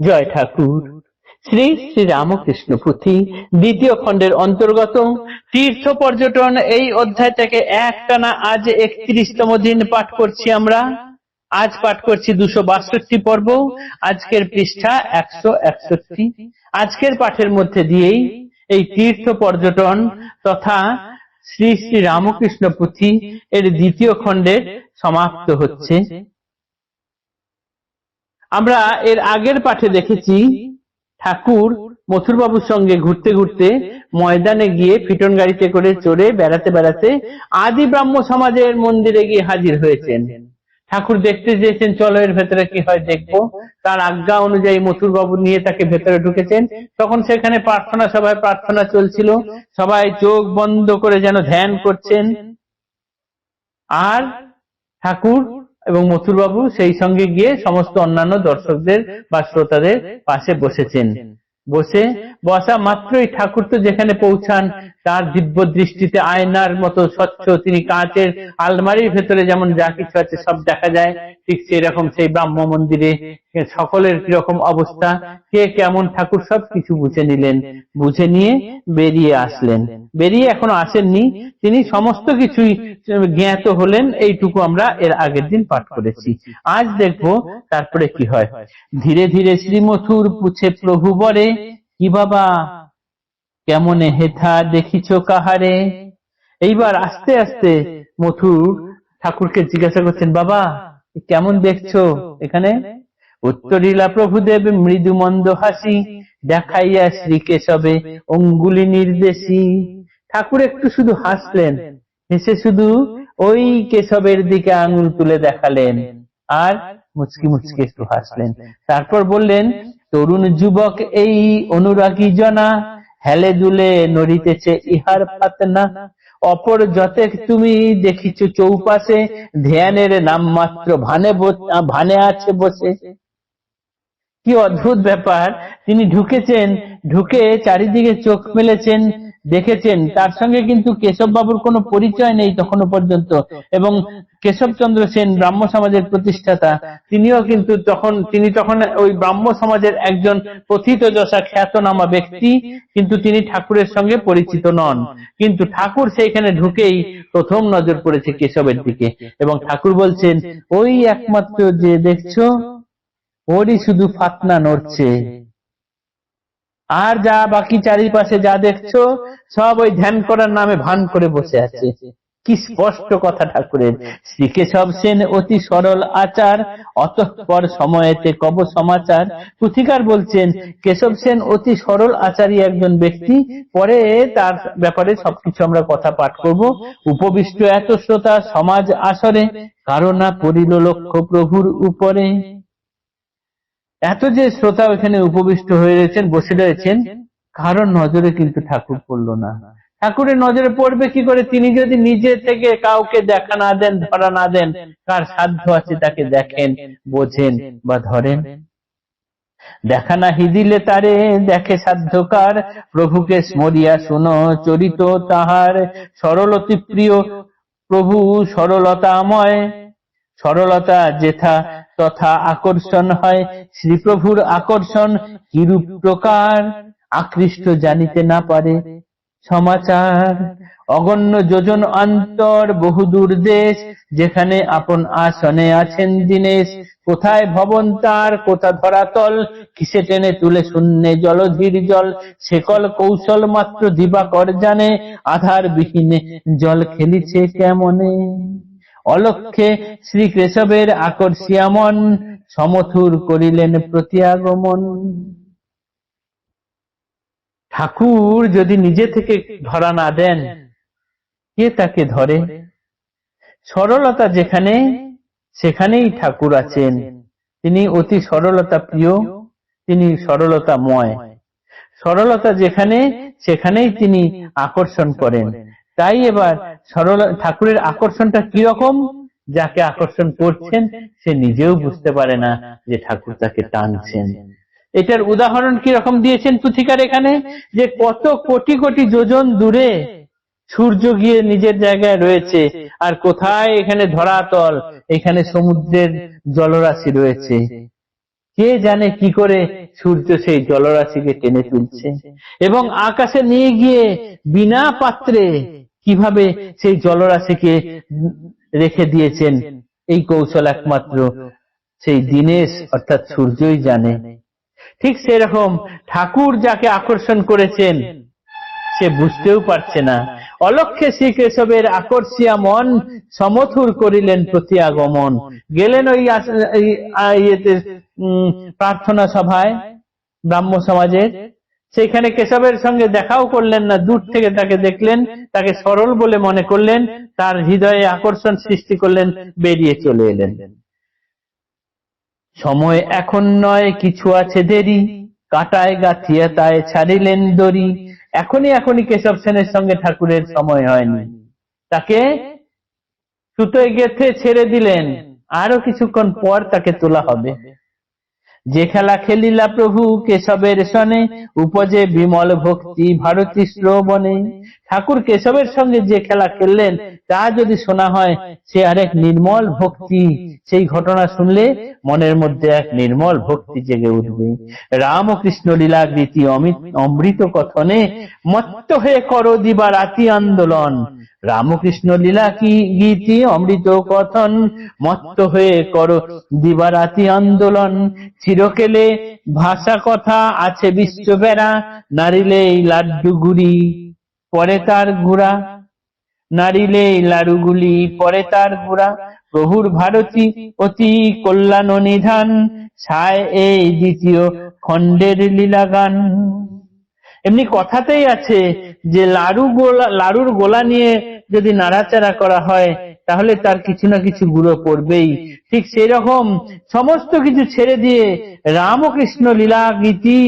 জয় ঠাকুর। শ্রী শ্রী রামকৃষ্ণ পুঁথি দ্বিতীয় খণ্ডের অন্তর্গত। তীর্থ পর্যটন এই অধ্যায় থেকে একটানা আজ একত্রিশতম দিন পাঠ করছি আমরা। আজ পাঠ করছি দুশো বাষট্টি পর্ব। আজকের পৃষ্ঠা একশো একষট্টি। আজকের পাঠের মধ্যে দিয়েই এই তীর্থ পর্যটন তথা শ্রী শ্রী রামকৃষ্ণ পুঁথি এর দ্বিতীয় খণ্ডের সমাপ্ত হচ্ছে। আমরা এর আগের পাঠে দেখেছি ঠাকুর মথুরবাবুর সঙ্গে ঘুরতে ঘুরতে ময়দানে গিয়ে ফিটন গাড়িতে করে চড়ে বেড়াতে বেড়াতে আদি ব্রাহ্ম সমাজের মন্দিরে গিয়ে হাজির হয়েছেন। ঠাকুর দেখতে চেয়েছেন, চলো এর ভেতরে কি হয় দেখব। তার আজ্ঞা অনুযায়ী মথুর বাবু নিয়ে তাকে ভেতরে ঢুকেছেন। তখন সেখানে প্রার্থনা সভায় প্রার্থনা চলছিল। সবাই চোখ বন্ধ করে যেন ধ্যান করছেন। আর ঠাকুর এবং মথুরবাবু সেই সঙ্গে গিয়ে সমস্ত অন্যান্য দর্শকদের বা শ্রোতাদের পাশে বসেছেন। বসে বসা মাত্রই ঠাকুর তো যেখানে পৌঁছান তার দিব্য দৃষ্টিতে আয়নার মতো স্বচ্ছ তিনি কাঁচের আলমারির ভেতরে যেমন যা কিছু আছে সব দেখা যায়, ঠিক সেরকম সেই ব্রাহ্ম মন্দিরে। সকলের কীরকম অবস্থা? কে কেমন ঠাকুর সব কিছু বুঝে নিলেন। বুঝে নিয়ে বেরিয়ে আসলেন। বেরিয়ে এখনও আসেননি। তিনি সমস্ত কিছুই জ্ঞাত হলেন, এইটুকু আমরা এর আগের দিন পাঠ করেছি। আজ দেখব তারপরে কি হয়। ধীরে ধীরে শ্রীমথুর পুছে প্রভু বরে কি বাবা কেমনে হেথা দেখিছ কাহারে? এইবার আস্তে আস্তে মথুর ঠাকুরকে জিজ্ঞাসা করছেন, বাবা কেমন দেখছ এখানে? উত্তরিলা, প্রভুদেব মৃদু মন্দ হাসি দেখাইয়া শ্রী কেশবে অঙ্গুলি নির্দেশী। ঠাকুর একটু শুধু হাসলেন, হেসে শুধু ওই কেশবের দিকে আঙুল তুলে দেখালেন আর মুচকি মুচকি একটু হাসলেন। তারপর বললেন, তরুণ যুবক, এই অনুরাগী জনা হেলে দুলে নড়িতেছে ইহার ফাতনা অপর যতে তুমি দেখিছ চৌপাশে, ধ্যানের নাম মাত্র ভানে ভানে আছে বসে। কি অদ্ভুত ব্যাপার, তিনি ঢুকেছেন, ঢুকে চারিদিকে চোখ মেলেছেন দেখেছেন, তার সঙ্গে কিন্তু কেশব বাবুর কোনো পরিচয় নেই তখনও পর্যন্ত। এবং কেশবচন্দ্র সেন, ব্রাহ্ম সমাজের প্রতিষ্ঠাতা, তিনিও কিন্তু তখন, তিনি তখন ওই ব্রাহ্ম সমাজের একজন প্রথিত যশা খ্যাতনামা ব্যক্তি, কিন্তু তিনি ঠাকুরের সঙ্গে পরিচিত নন। কিন্তু ঠাকুর সেইখানে ঢুকেই প্রথম নজর পড়েছে কেশবের দিকে। এবং ঠাকুর বলছেন, ওই একমাত্র যে দেখছ, ওরই শুধু ফাতনা নড়ছে। আর যা বাকি চারিপাশে যা দেখছ, সব ওই ধ্যান করার নামে ভান করে বসে আছে। কি স্পষ্ট কথা ঠাকুরের। শ্রীকেশব সেন অতি সরল আচার, অতঃপর সময়েতে কব সমাচার। পুথিকার বলছেন, কেশব সেন অতি সরল আচারী একজন ব্যক্তি, পরে তার ব্যাপারে সবকিছু আমরা কথা পাঠ করব। উপবিষ্ট এত শ্রোতা সমাজ আসরে কারণা পড়িল লক্ষ্য প্রভুর উপরে। এত যে শ্রোতা ওখানে উপবিষ্ট হয়ে রয়েছেন, বসে রয়েছেন, কারোর নজরে কিন্তু ঠাকুর পড়ল না। ঠাকুরের নজরে পড়বে কি করে? তিনি যদি নিজে থেকে কাউকে দেখা না দেন, ধরা না দেন, কার সাধ্য আছে তাকে দেখেন, বোঝেন বা ধরেন। দেখা না হিদিলে তারে, দেখে সাধ্যকার প্রভুকে স্মরিয়া শুনো, চরিত তাহার। সরলতি প্রিয়, প্রভু সরলতাময়। সরলতা যেথা তথা আকর্ষণ হয় শ্রীপ্রভুর আকর্ষণ কিরূপ প্রকার? আকৃষ্ট জানিতে না পারে। সমাচার অগণ্য যোজন অন্তর বহুদূর দেশ যেখানে আপন আসনে আছেন দিনেশ। কোথায় ভবন তার কোথা ধরাতল কিসে টেনে তুলে শূন্যে জলধীর জল? সেকল কৌশল মাত্র দিবাকর জানে আধার বিহীনে জল খেলিছে কেমনে? অলক্ষে শ্রী কেশবের আকর্ষিয়া মন সমথুর করিলেন প্রত্যাগমন। ঠাকুর যদি নিজে থেকে ধরা না দেন, কে তাকে ধরে? সরলতা যেখানে, সেখানেই ঠাকুর আছেন। তিনি অতি সরলতা প্রিয়, তিনি সরলতাময়। সরলতা যেখানে, সেখানেই তিনি আকর্ষণ করেন। তাই এবার সরল ঠাকুরের আকর্ষণটা কীরকম যাকে আকর্ষণ করছেন, সে নিজেও বুঝতে পারে না যে ঠাকুর তাকে টানছেন। এটার উদাহরণ কি রকম দিয়েছেন পুথিকার এখানে? যে কত কোটি কোটি যোজন দূরে সূর্য গিয়ে নিজের জায়গায় রয়েছে, আর কোথায়? এখানে ধরাতল, এখানে সমুদ্রের জলরাশি রয়েছে। কে জানে কি করে সূর্য সেই জলরাশিকে টেনে তুলছে? এবং আকাশে নিয়ে গিয়ে বিনা পাত্রে কীভাবে সেই জলরাশিকে রেখে দিয়েছেন? এই কৌশল একমাত্র সেই দিনেশ, অর্থাৎ সূর্যই জানে। ঠিক সেরকম ঠাকুর যাকে আকর্ষণ করেছেন, সে বুঝতেও পারছে না। অলক্ষে শ্রী কেশবের আকর্ষিয়া মন সমথুর করিলেন প্রতি আগমন। গেলেন ওই প্রার্থনা সভায় ব্রাহ্ম সমাজের সেখানে কেশবের সঙ্গে দেখাও করলেন না, দূর থেকে তাকে দেখলেন, তাকে সরল বলে মনে করলেন, তার হৃদয়ে আকর্ষণ সৃষ্টি করলেন, বেরিয়ে চলে এলেন। সময় এখন নয়, কিছু আছে দেরি, কাটায় গাথিয়া তায় ছাড়িলেন দড়ি। এখনই এখনই কেশব সেনের সঙ্গে ঠাকুরের সময় হয়নি। তাকে সুতোয় গেথে ছেড়ে দিলেন। আরও কিছুক্ষণ পর তাকে তোলা হবে। যে খেলা খেলিলা প্রভু কেশবের সনে, উপজে বিমল ভক্তি ভারতী শ্রবণে। ঠাকুর কেশবের সঙ্গে যে খেলা খেললেন, তা যদি শোনা হয়, সে আরেক নির্মল ভক্তি। সেই ঘটনা শুনলে মনের মধ্যে এক নির্মল ভক্তি জেগে উঠবে। রাম ও কৃষ্ণ লীলা গীতি অমিত অমৃত কথনে, মত্ত হয়ে করো দিবা রাতি আন্দোলন। রামকৃষ্ণ লীলা কি গীতি, অমৃত কথন? মত্ত হয়ে করো দিবারাতি আন্দোলন। চিরকেলে ভাষা কথা আছে বিশ্ব বেড়া নারিলে লাড্ডু গুড়ি, পরে তার গুড়া। নারিলে লাড়ুগুলি পরে তার গুড়া। প্রভুর ভারতী অতি কল্যাণ নিধান, ছায় এই দ্বিতীয় খণ্ডের লীলা গান এমনি কথাতেই আছে যে লাড়ু গোলা লাড়ুর গোলা নিয়ে যদি নাড়াচাড়া করা হয়, তাহলে তার কিছু না কিছু গুঁড়ো পড়বেই। ঠিক সেই রকম সমস্ত কিছু ছেড়ে দিয়ে রামকৃষ্ণ লীলা গীতি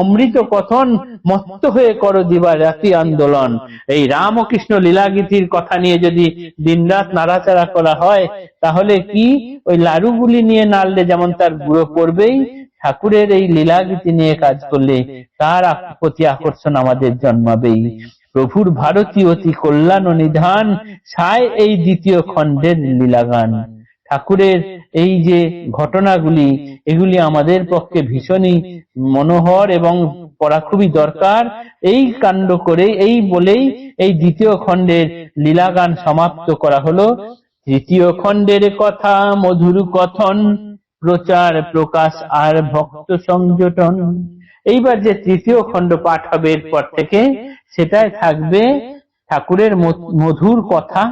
অমৃত কথন মত্ত হয়ে করো দিবা রাতি আন্দোলন। এই রামকৃষ্ণ লীলা গীতির কথা নিয়ে যদি দিনরাত নাড়াচাড়া করা হয়, তাহলে কি? ওই লাড়ুগুলি নিয়ে নাড়লে যেমন তার গুঁড়ো পড়বেই ঠাকুরের এই লীলাগীতি নিয়ে কাজ করলে তার প্রতি আকর্ষণ আমাদের জন্মাবেই। প্রভুর ভারতী অতি কল্যাণ ও নিধান, সায় এই দ্বিতীয় খণ্ডের লীলাগান। ঠাকুরের এই যে ঘটনাগুলি, এগুলি আমাদের পক্ষে ভীষণই মনোহর এবং পড়া খুবই দরকার। এই কাণ্ড করে এই বলেই এই দ্বিতীয় খণ্ডের লীলাগান সমাপ্ত করা হলো। তৃতীয় খণ্ডের কথা, মধুর কথন প্রচার, প্রকাশ আর ভক্ত সংযোটন এইবার যে তৃতীয় খণ্ড পাঠ হবে এরপর থেকে, সেটাই থাকবে ঠাকুরের মধুর কথা,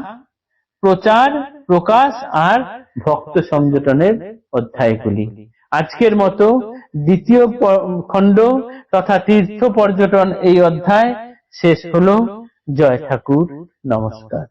প্রচার, প্রকাশ আর ভক্ত সংযোটনের অধ্যায়গুলি। আজকের মতো দ্বিতীয় খণ্ড তথা তীর্থ পর্যটন এই অধ্যায় শেষ হলো। জয় ঠাকুর, নমস্কার।